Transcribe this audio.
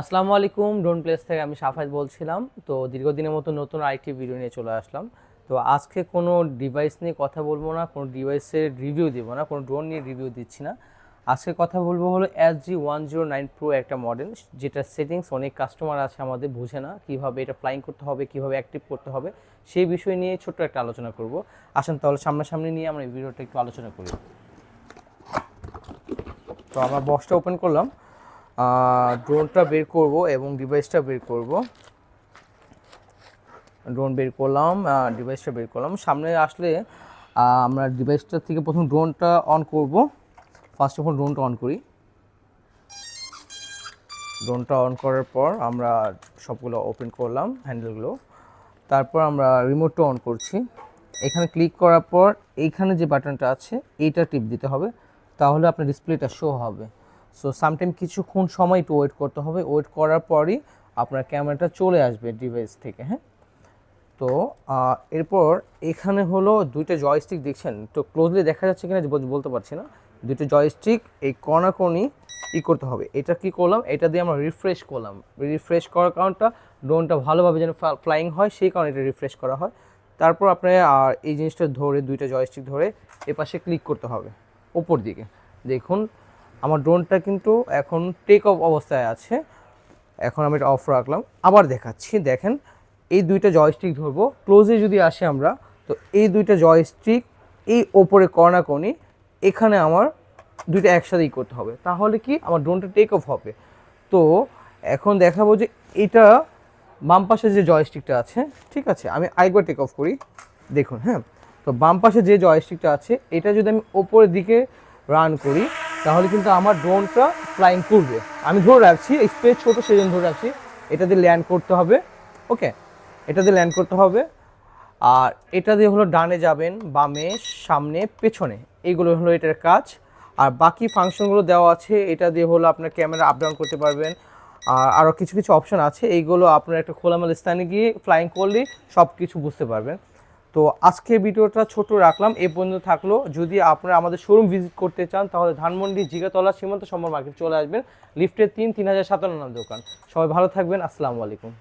আসসালামু আলাইকুম drone place থেকে আমি সাফাইত বলছিলাম। তো দীর্ঘদিনের মতো নতুন আরেকটি ভিডিও নিয়ে চলে আসলাম। তো আজকে কোনো ডিভাইস নিয়ে কথা বলব না, কোনো ডিভাইসের রিভিউ দেবো না, কোনো ড্রোন নিয়ে রিভিউ দিচ্ছি না। আজকে কথা বলব হলো S G one zero nine pro একটা মডেল যেটা সেটিংস অনেক কাস্টমার আছে আমাদের বুঝে না, কীভাবে এটা ফ্লাইং করতে হবে, কীভাবে অ্যাক্টিভ করতে হবে, সেই বিষয় নিয়ে ছোট্ট একটা আলোচনা করব। আসেন তাহলে সামনাসামনি নিয়ে আমরা এই ভিডিওটা একটু আলোচনা করি। তো আমরা বক্সটা ওপেন করলাম। ড্রোনটা বের করব এবং ডিভাইসটা বের করব। ড্রোন বের করলাম ডিভাইসটা বের করলাম। সামনে আসলে আমরা ডিভাইসটা থেকে প্রথম ড্রোনটা অন করব। ফার্স্ট অফ অল ড্রোনটা অন করি। ড্রোনটা অন করার পর আমরা সবগুলো ওপেন করলাম হ্যান্ডেলগুলো তারপর আমরা রিমোটটা অন করছি। এখানে ক্লিক করার পর এইখানে যে বাটনটা আছে, এইটা টিপ দিতে হবে। তাহলে আপনার ডিসপ্লেটা শো হবে। সো সামটাইম কিছুক্ষণ সময় একটু ওয়েট করতে হবে। ওয়েট করার পরই আপনার ক্যামেরাটা চলে আসবে ডিভাইস থেকে হ্যাঁ? তো এরপর এখানে হলো দুইটা জয়স্টিক দেখছেন? তো ক্লোজলি দেখা যাচ্ছে কিনা বলতে পারছি না। দুটো জয়স্টিক এই কণাকণি ই করতে হবে। এটা কি করলাম? এটা দিয়ে আমরা রিফ্রেশ করলাম। রিফ্রেশ করার কারণটা ড্রোনটা ভালোভাবে যেন ফ্লাইং হয়, সেই কারণে এটা রিফ্রেশ করা হয়। তারপর আপনি আর এই জিনিসটা ধরে, দুইটা জয়স্টিক ধরে এপাশে ক্লিক করতে হবে। ওপর দিকে। দেখুন আমার ড্রোনটা কিন্তু এখন টেক অফ অবস্থায় আছে। এখন আমি এটা অফ রাখলাম। আবার দেখাচ্ছি, দেখেন, এই দুইটা জয়স্টিক ধরবো। ক্লোজে যদি আসি আমরা, তো এই দুইটা জয়স্টিক এই ওপরে কর্নাকনি এখানে আমার দুইটা একসাথেই করতে হবে। তাহলে কি? আমার ড্রোনটা টেক অফ হবে। তো এখন দেখাবো যে এটা বাম পাশে যে জয়স্টিকটা আছে, ঠিক আছে? আমি আরেকবার টেক অফ করি। দেখুন হ্যাঁ? তো বাম পাশে যে জয়স্টিকটা আছে, এটা যদি আমি ওপরের দিকে রান করি তাহলে কিন্তু আমার ড্রোনটা ফ্লাইং করবে। আমি ধরে রাখছি স্পেস ছোটো সেই জন্য ধরে রাখছি। এটা দিয়ে ল্যান্ড করতে হবে ওকে এটা দিয়ে ল্যান্ড করতে হবে। আর এটা দিয়ে হলো ডানে যাবেন, বামে, সামনে, পেছনে। এইগুলো হলো এটার কাজ। আর বাকি ফাংশনগুলো দেওয়া আছে, এটা দিয়ে হলো আপনার ক্যামেরা আপ ডাউন করতে পারবেন। আর আরও কিছু কিছু অপশন আছে, এইগুলো আপনার একটা খোলামেলা স্থানে গিয়ে ফ্লাইং করলেই সব কিছু বুঝতে পারবেন। তো আজকে ভিডিওটা ছোট রাখলাম, এ পর্যন্ত থাকল। যদি আপনারা আমাদের শোরুম ভিজিট করতে চান, তাহলে ধানমন্ডি, জিগাতলা, সীমান্ত সম্বর মার্কেট চলে আসবেন। লিফটের তিন তিন হাজার সাতান্ন দোকান। সবাই ভালো থাকবেন, আসসালামু আলাইকুম।